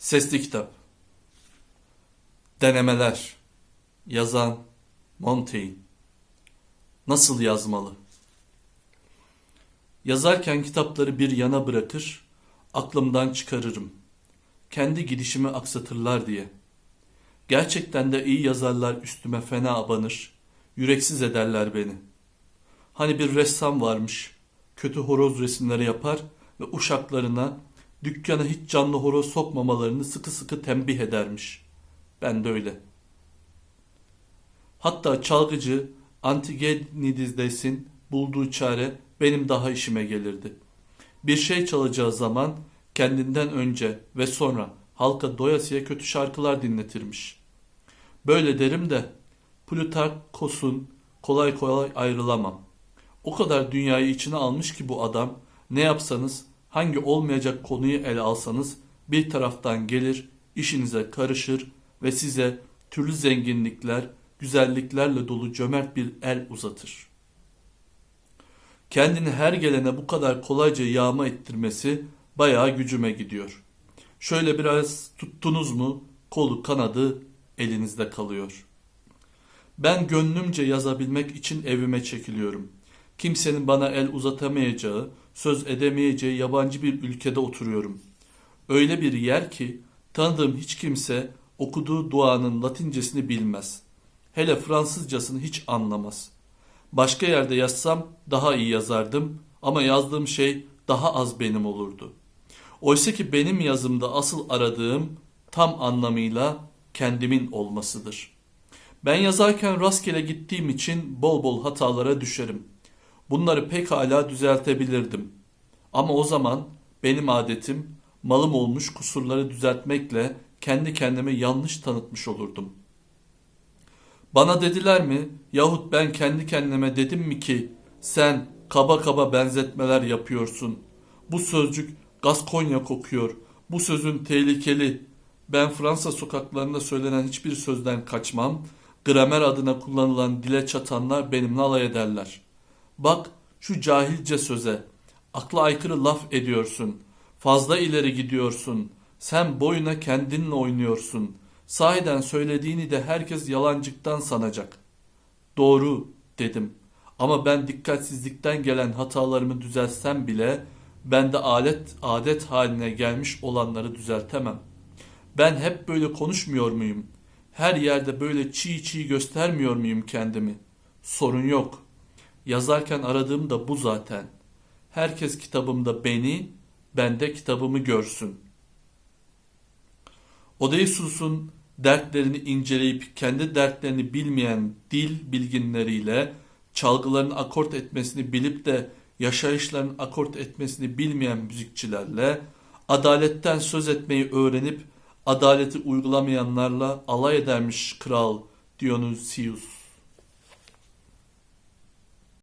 Sesli kitap. Denemeler. Yazan Montaigne. Nasıl yazmalı? Yazarken kitapları bir yana bırakır, aklımdan çıkarırım. Kendi gidişimi aksatırlar diye. Gerçekten de iyi yazarlar üstüme fena abanır, yüreksiz ederler beni. Hani bir ressam varmış, kötü horoz resimleri yapar ve uşaklarına dükkana hiç canlı horoz sokmamalarını sıkı sıkı tembih edermiş. Ben de öyle. Hatta çalgıcı Antigenidis'in bulduğu çare benim daha işime gelirdi. Bir şey çalacağı zaman kendinden önce ve sonra halka doyasıya kötü şarkılar dinletirmiş. Böyle derim de Plutarkos'un kolay kolay ayrılamam. O kadar dünyayı içine almış ki bu adam ne yapsanız hangi olmayacak konuyu ele alsanız bir taraftan gelir, işinize karışır ve size türlü zenginlikler, güzelliklerle dolu cömert bir el uzatır. Kendini her gelene bu kadar kolayca yağma ettirmesi bayağı gücüme gidiyor. Şöyle biraz tuttunuz mu kolu kanadı elinizde kalıyor. Ben gönlümce yazabilmek için evime çekiliyorum. Kimsenin bana el uzatamayacağı, söz edemeyeceği yabancı bir ülkede oturuyorum. Öyle bir yer ki tanıdığım hiç kimse okuduğu duanın latincesini bilmez. Hele Fransızcasını hiç anlamaz. Başka yerde yazsam daha iyi yazardım ama yazdığım şey daha az benim olurdu. Oysa ki benim yazımda asıl aradığım tam anlamıyla kendimin olmasıdır. Ben yazarken rastgele gittiğim için bol bol hatalara düşerim. Bunları pekala düzeltebilirdim. Ama o zaman benim adetim malım olmuş kusurları düzeltmekle kendi kendime yanlış tanıtmış olurdum. Bana dediler mi yahut ben kendi kendime dedim mi ki sen kaba kaba benzetmeler yapıyorsun. Bu sözcük Gaskonya kokuyor. Bu sözün tehlikeli. Ben Fransa sokaklarında söylenen hiçbir sözden kaçmam. Gramer adına kullanılan dile çatanlar benimle alay ederler. Bak şu cahilce söze. Akla aykırı laf ediyorsun. Fazla ileri gidiyorsun. Sen boyuna kendinle oynuyorsun. Sahiden söylediğini de herkes yalancıktan sanacak. Doğru dedim. Ama ben dikkatsizlikten gelen hatalarımı düzeltsem bile ben de alet adet haline gelmiş olanları düzeltemem. Ben hep böyle konuşmuyor muyum? Her yerde böyle çiğ çiğ göstermiyor muyum kendimi? Sorun yok. Yazarken aradığım da bu zaten. Herkes kitabımda beni, ben de kitabımı görsün. Odysseus'un dertlerini inceleyip kendi dertlerini bilmeyen dil bilginleriyle çalgıların akort etmesini bilip de yaşayışların akort etmesini bilmeyen müzikçilerle adaletten söz etmeyi öğrenip adaleti uygulamayanlarla alay edermiş kral Dionysius.